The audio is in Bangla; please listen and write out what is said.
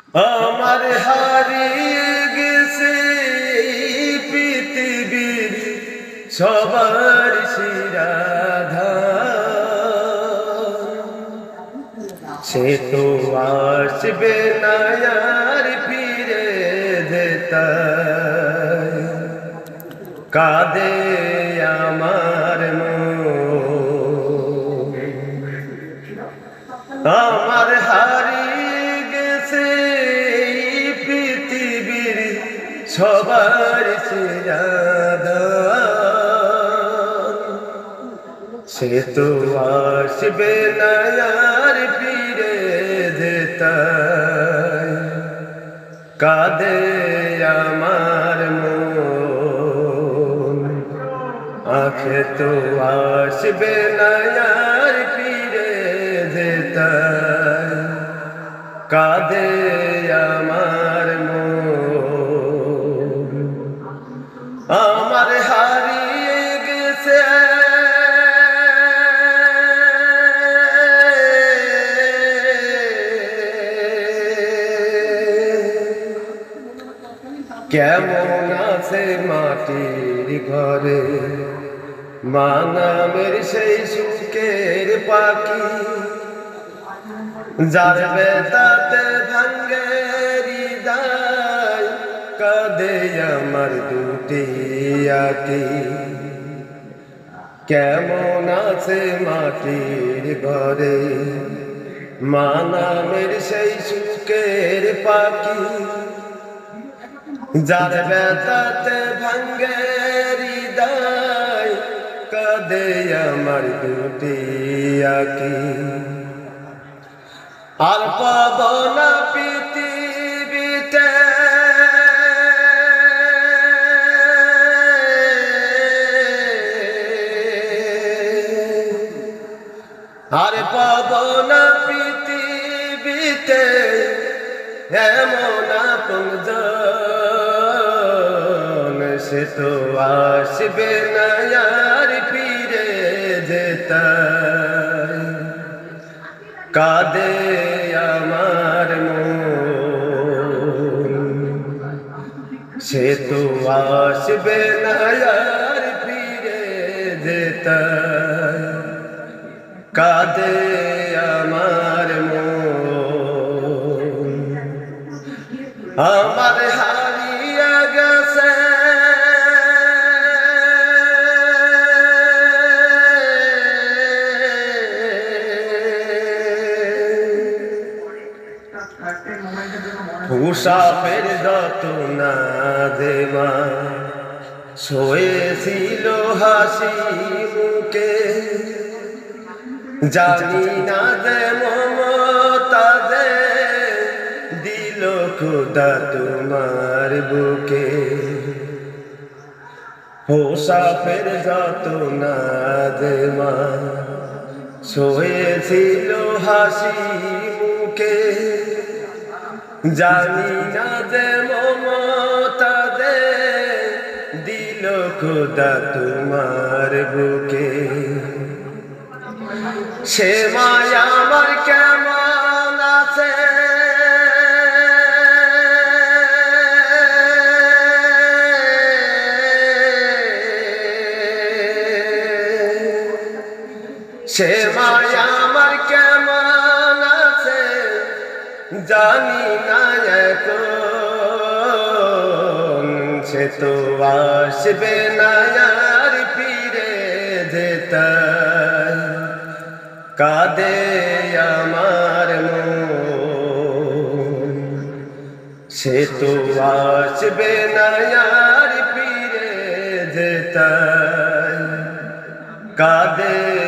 আমার হারিয়ে গেছে পৃথিবীর সবার শিরাধা। সে তো আসবে না আর ফিরে যেতা কাঁদে আমার আমার হারিয়ে সবার সে তো আসবে না আর ফিরে যেতাই। কাঁদে আমার মন। আখে তো আসবে না আর ফিরে যেতাই। কাঁদে আমার কেমন আছে মাটির ঘরে? মা নামের সেই সুখের পাখি। যার বেতাতে ভাঙ্গে হৃদয়, কাঁদে আমার দুটি আকি কেমন আছে মাটির ঘরে? মা নামের সেই সুখের পাখি। যার বেতাতে ভাঙ্গে হৃদয়, কাঁদে আমার দুটি আকি। আর পাব পৃথিবীতে। আর পাব না পৃথিবীতে। এমন আপন সে তো আসবে না আর ফিরে যেতাই। কাঁদে আমার সে তো আসবে না আর ফিরে যেতাই। কাঁদে উষাপের যত না দেমা শোয়েছিল হাসি মুখে। জানি না যে মমতা যে দিল খুদা তোমার বুকে। হোসাফের যত না যে মা শোয়েছিল হাসি মুখে। জানি না যে মমতা যে দিল খুদা তোমার বুকে। সে মায়া আমার কেমন আছে? সে মায়া জানি না এখন সে তো আসবে না আর যেতাই। কাঁদে আমার সে তো আসবে না আর ফিরে যেতাই। কাঁদে